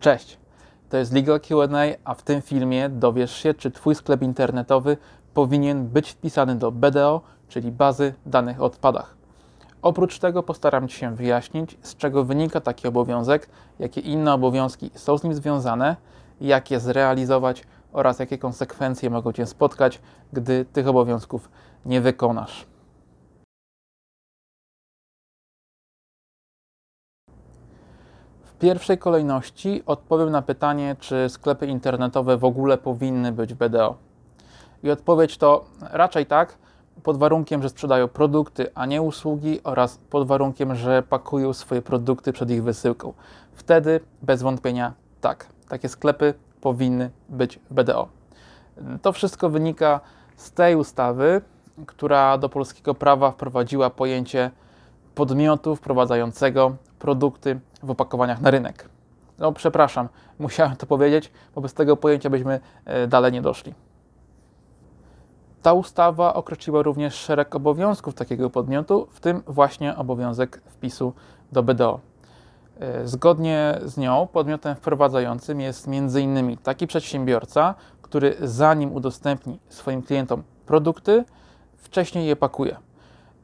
Cześć, to jest Legal Q&A, a w tym filmie dowiesz się, czy Twój sklep internetowy powinien być wpisany do BDO, czyli bazy danych o odpadach. Oprócz tego postaram się wyjaśnić, z czego wynika taki obowiązek, jakie inne obowiązki są z nim związane, jak je zrealizować oraz jakie konsekwencje mogą Cię spotkać, gdy tych obowiązków nie wykonasz. Pierwszej kolejności odpowiem na pytanie, czy sklepy internetowe w ogóle powinny być BDO. I odpowiedź to raczej tak, pod warunkiem, że sprzedają produkty, a nie usługi, oraz pod warunkiem, że pakują swoje produkty przed ich wysyłką. Wtedy bez wątpienia tak, takie sklepy powinny być BDO. To wszystko wynika z tej ustawy, która do polskiego prawa wprowadziła pojęcie podmiotu wprowadzającego produkty w opakowaniach na rynek. No, przepraszam, musiałem to powiedzieć, bo bez tego pojęcia byśmy e, dalej nie doszli. Ta ustawa określiła również szereg obowiązków takiego podmiotu, w tym właśnie obowiązek wpisu do BDO. E, Zgodnie z nią podmiotem wprowadzającym jest m.in. taki przedsiębiorca, który zanim udostępni swoim klientom produkty, wcześniej je pakuje.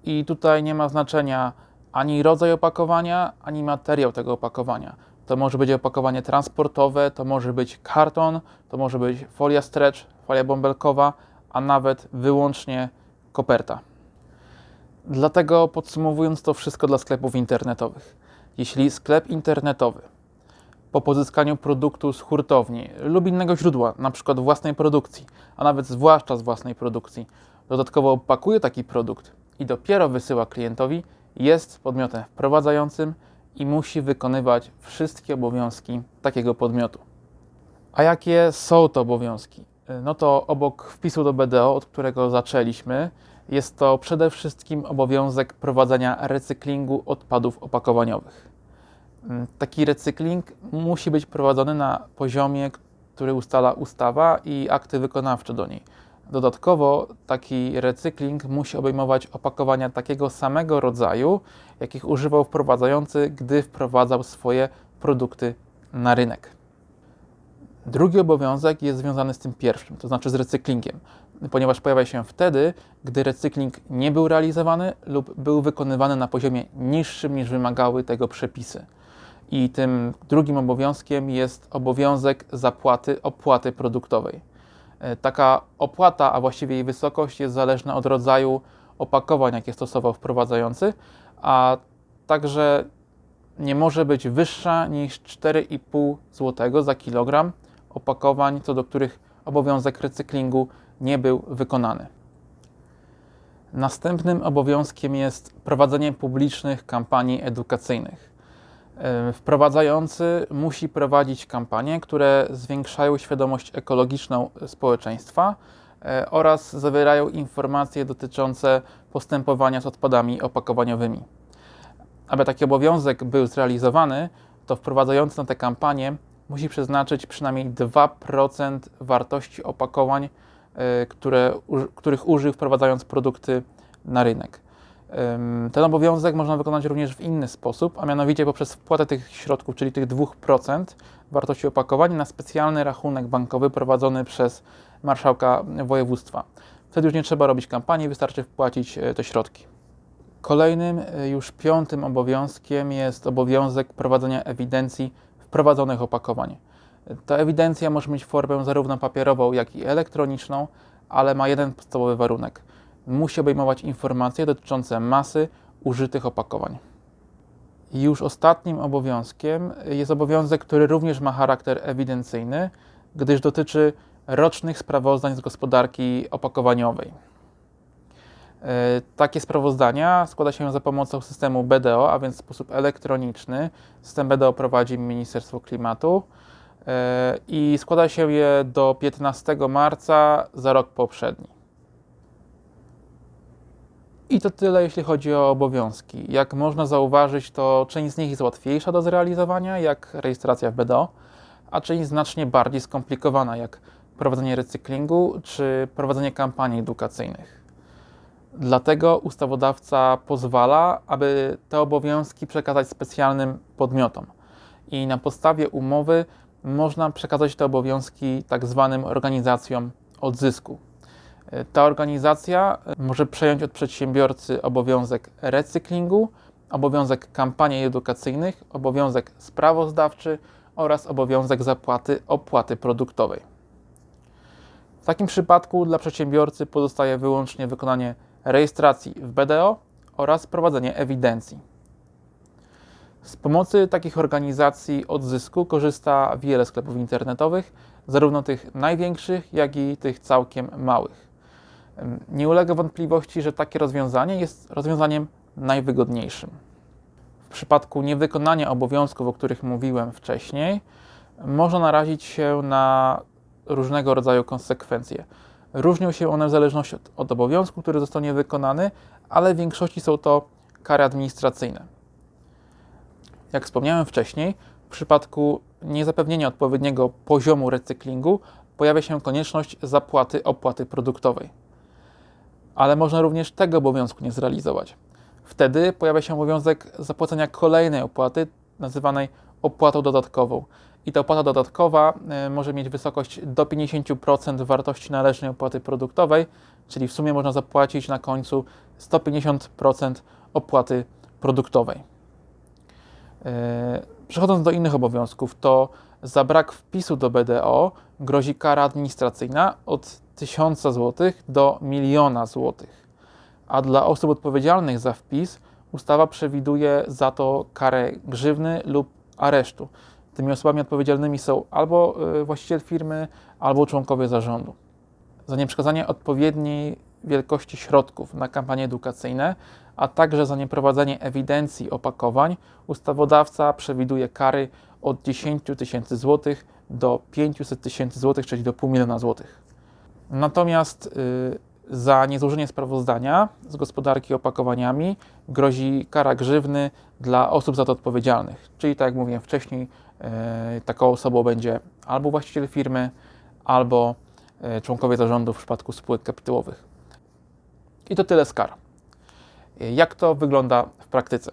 I tutaj nie ma znaczenia ani rodzaj opakowania, ani materiał tego opakowania. To może być opakowanie transportowe, to może być karton, to może być folia stretch, folia bąbelkowa, a nawet wyłącznie koperta. Dlatego podsumowując to wszystko dla sklepów internetowych. Jeśli sklep internetowy po pozyskaniu produktu z hurtowni lub innego źródła, np. własnej produkcji, a nawet zwłaszcza z własnej produkcji, dodatkowo opakuje taki produkt i dopiero wysyła klientowi, jest podmiotem wprowadzającym i musi wykonywać wszystkie obowiązki takiego podmiotu. A jakie są to obowiązki? No to obok wpisu do BDO, od którego zaczęliśmy, jest to przede wszystkim obowiązek prowadzenia recyklingu odpadów opakowaniowych. Taki recykling musi być prowadzony na poziomie, który ustala ustawa i akty wykonawcze do niej. Dodatkowo taki recykling musi obejmować opakowania takiego samego rodzaju, jakich używał wprowadzający, gdy wprowadzał swoje produkty na rynek. Drugi obowiązek jest związany z tym pierwszym, to znaczy z recyklingiem, ponieważ pojawia się wtedy, gdy recykling nie był realizowany lub był wykonywany na poziomie niższym niż wymagały tego przepisy. I tym drugim obowiązkiem jest obowiązek zapłaty opłaty produktowej. Taka opłata, a właściwie jej wysokość jest zależna od rodzaju opakowań, jakie stosował wprowadzający, a także nie może być wyższa niż 4,5 zł za kilogram opakowań, co do których obowiązek recyklingu nie był wykonany. Następnym obowiązkiem jest prowadzenie publicznych kampanii edukacyjnych. Wprowadzający musi prowadzić kampanie, które zwiększają świadomość ekologiczną społeczeństwa e, oraz zawierają informacje dotyczące postępowania z odpadami opakowaniowymi. Aby taki obowiązek był zrealizowany, to wprowadzający na tę kampanię musi przeznaczyć przynajmniej 2% wartości opakowań, e, które, których użył wprowadzając produkty na rynek. Ten obowiązek można wykonać również w inny sposób, a mianowicie poprzez wpłatę tych środków, czyli tych 2% wartości opakowań na specjalny rachunek bankowy prowadzony przez marszałka województwa. Wtedy już nie trzeba robić kampanii, wystarczy wpłacić e, te środki. Kolejnym, e, już piątym obowiązkiem jest obowiązek prowadzenia ewidencji wprowadzonych opakowań. Ta ewidencja może mieć formę zarówno papierową, jak i elektroniczną, ale ma jeden podstawowy warunek. Musi obejmować informacje dotyczące masy użytych opakowań. Już ostatnim obowiązkiem jest obowiązek, który również ma charakter ewidencyjny, gdyż dotyczy rocznych sprawozdań z gospodarki opakowaniowej. E, takie sprawozdania składa się za pomocą systemu BDO, a więc w sposób elektroniczny. System BDO prowadzi Ministerstwo Klimatu e, i składa się je do 15 marca za rok poprzedni. I to tyle, jeśli chodzi o obowiązki. Jak można zauważyć, to część z nich jest łatwiejsza do zrealizowania, jak rejestracja w BDO, a część znacznie bardziej skomplikowana, jak prowadzenie recyklingu czy prowadzenie kampanii edukacyjnych. Dlatego ustawodawca pozwala, aby te obowiązki przekazać specjalnym podmiotom. I na podstawie umowy można przekazać te obowiązki tak zwanym organizacjom odzysku. Ta organizacja e, może przejąć od przedsiębiorcy obowiązek recyklingu, obowiązek kampanii edukacyjnych, obowiązek sprawozdawczy oraz obowiązek zapłaty opłaty produktowej. W takim przypadku dla przedsiębiorcy pozostaje wyłącznie wykonanie rejestracji w BDO oraz prowadzenie ewidencji. Z pomocy takich organizacji odzysku korzysta wiele sklepów internetowych, zarówno tych największych, jak i tych całkiem małych. Nie ulega wątpliwości, że takie rozwiązanie jest rozwiązaniem najwygodniejszym. W przypadku niewykonania obowiązków, o których mówiłem wcześniej, można narazić się na różnego rodzaju konsekwencje. Różnią się one w zależności od, od obowiązku, który został niewykonany, ale w większości są to kary administracyjne. Jak wspomniałem wcześniej, w przypadku niezapewnienia odpowiedniego poziomu recyklingu pojawia się konieczność zapłaty opłaty produktowej. Ale można również tego obowiązku nie zrealizować. Wtedy pojawia się obowiązek zapłacenia kolejnej opłaty, nazywanej opłatą dodatkową. I ta opłata dodatkowa y, może mieć wysokość do 50% wartości należnej opłaty produktowej, czyli w sumie można zapłacić na końcu 150% opłaty produktowej. Y, Przechodząc do innych obowiązków, to za brak wpisu do BDO grozi kara administracyjna od 1000 zł do 1 zł. A dla osób odpowiedzialnych za wpis ustawa przewiduje za to karę grzywny lub aresztu. Tymi osobami odpowiedzialnymi są albo y, właściciel firmy, albo członkowie zarządu. Za nieprzekazanie odpowiedniej wielkości środków na kampanie edukacyjne, a także za nieprowadzenie ewidencji opakowań, ustawodawca przewiduje kary od 10 tysięcy złotych do 500 tysięcy złotych, czyli do pół miliona złotych. Natomiast y, za niezłożenie sprawozdania z gospodarki opakowaniami grozi kara grzywny dla osób za to odpowiedzialnych. Czyli tak jak mówiłem wcześniej, y, taką osobą będzie albo właściciel firmy, albo y, członkowie zarządu w przypadku spółek kapitałowych. I to tyle z kar. Jak to wygląda w praktyce?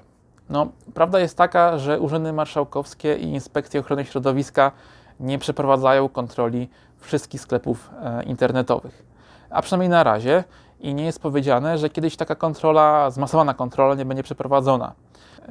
No, prawda jest taka, że urzędy marszałkowskie i inspekcje ochrony środowiska nie przeprowadzają kontroli wszystkich sklepów e, internetowych. A przynajmniej na razie i nie jest powiedziane, że kiedyś taka kontrola, zmasowana kontrola nie będzie przeprowadzona.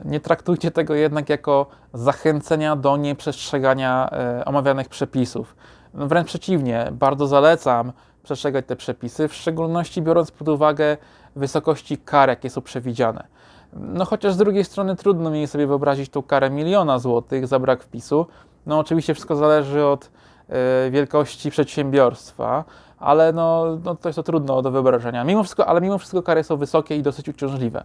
Nie traktujcie tego jednak jako zachęcenia do nieprzestrzegania e, omawianych przepisów. No, wręcz przeciwnie, bardzo zalecam przestrzegać te przepisy, w szczególności biorąc pod uwagę wysokości kar, jakie są przewidziane. No chociaż z drugiej strony trudno mi sobie wyobrazić tą karę miliona złotych za brak wpisu. No oczywiście wszystko zależy od wielkości przedsiębiorstwa, ale no, no to jest to trudno do wyobrażenia. Mimo wszystko, ale mimo wszystko kary są wysokie i dosyć uciążliwe.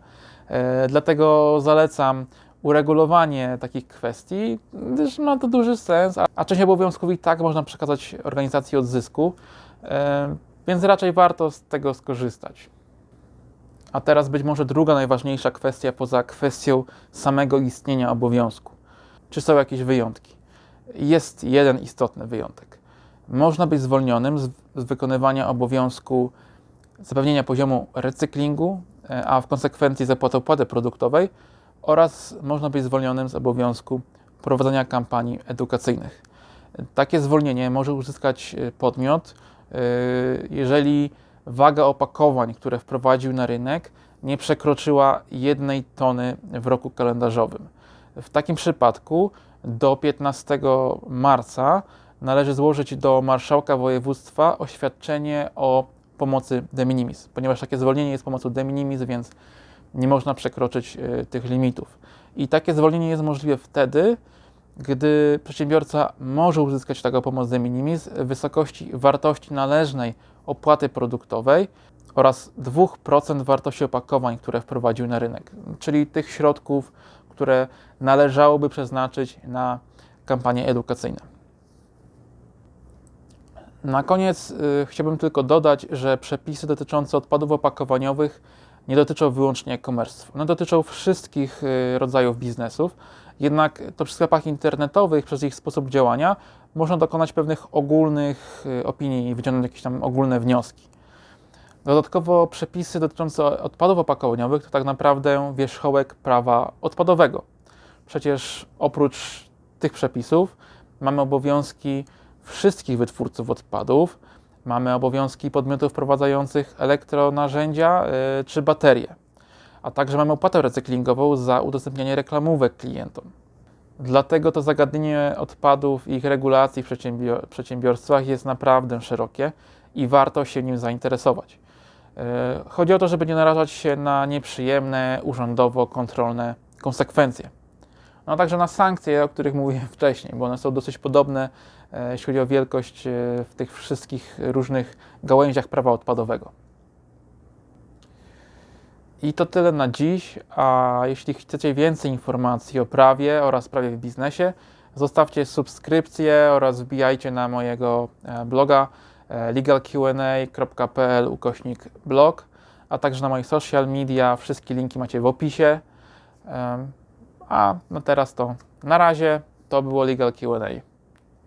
Y, dlatego zalecam uregulowanie takich kwestii, gdyż ma to duży sens, a, a część obowiązków i tak można przekazać organizacji odzysku, y, więc raczej warto z tego skorzystać. A teraz być może druga najważniejsza kwestia poza kwestią samego istnienia obowiązku. Czy są jakieś wyjątki? Jest jeden istotny wyjątek. Można być zwolnionym z, z wykonywania obowiązku zapewnienia poziomu recyklingu, a w konsekwencji zapłaty opłaty produktowej oraz można być zwolnionym z obowiązku prowadzenia kampanii edukacyjnych. Takie zwolnienie może uzyskać podmiot, jeżeli waga opakowań, które wprowadził na rynek, nie przekroczyła jednej tony w roku kalendarzowym. W takim przypadku do 15 marca należy złożyć do marszałka województwa oświadczenie o pomocy de minimis, ponieważ takie zwolnienie jest pomocą de minimis, więc nie można przekroczyć y, tych limitów. I takie zwolnienie jest możliwe wtedy, gdy przedsiębiorca może uzyskać taką pomoc de minimis w wysokości wartości należnej opłaty produktowej oraz 2% wartości opakowań, które wprowadził na rynek, czyli tych środków, które należałoby przeznaczyć na kampanie edukacyjne. Na koniec y, chciałbym tylko dodać, że przepisy dotyczące odpadów opakowaniowych nie dotyczą wyłącznie e-commerce. One dotyczą wszystkich y, rodzajów biznesów, jednak to przy sklepach internetowych przez ich sposób działania można dokonać pewnych ogólnych y, opinii i wyciągnąć jakieś tam ogólne wnioski. Dodatkowo przepisy dotyczące odpadów opakowaniowych to tak naprawdę wierzchołek prawa odpadowego. Przecież oprócz tych przepisów mamy obowiązki wszystkich wytwórców odpadów, mamy obowiązki podmiotów wprowadzających elektronarzędzia y, czy baterie, a także mamy opłatę recyklingową za udostępnianie reklamówek klientom. Dlatego to zagadnienie odpadów i ich regulacji w przedsiębior- przedsiębiorstwach jest naprawdę szerokie i warto się nim zainteresować. E, Chodzi o to, żeby nie narażać się na nieprzyjemne, urzędowo-kontrolne konsekwencje. No a także na sankcje, o których mówiłem wcześniej, bo one są dosyć podobne, e, jeśli chodzi o wielkość e, w tych wszystkich różnych gałęziach prawa odpadowego. I to tyle na dziś, a jeśli chcecie więcej informacji o prawie oraz prawie w biznesie, zostawcie subskrypcję oraz wbijajcie na mojego bloga legalqa.pl ukośnik blog, a także na moich social media. Wszystkie linki macie w opisie. A na teraz to na razie to było Legal Q&A.